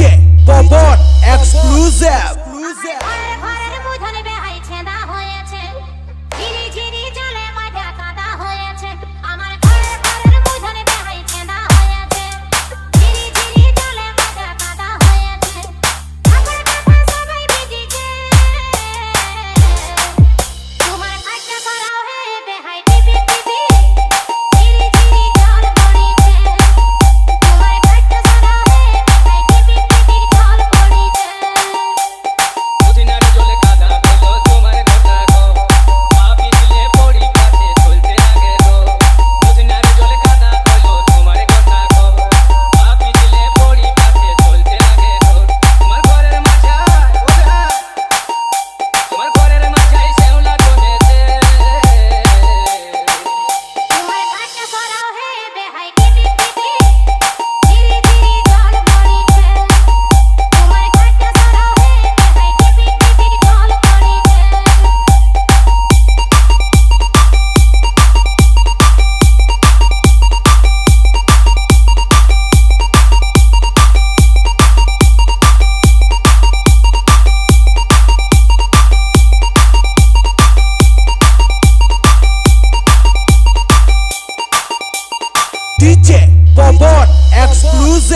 DJ Bobot Exclusive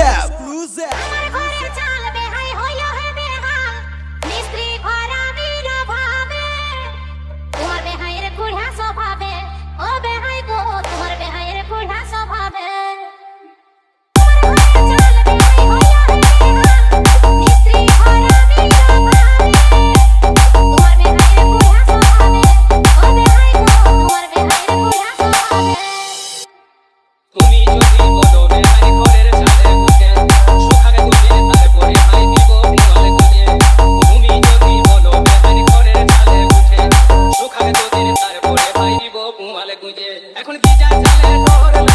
DJ Bobot Exclusive কি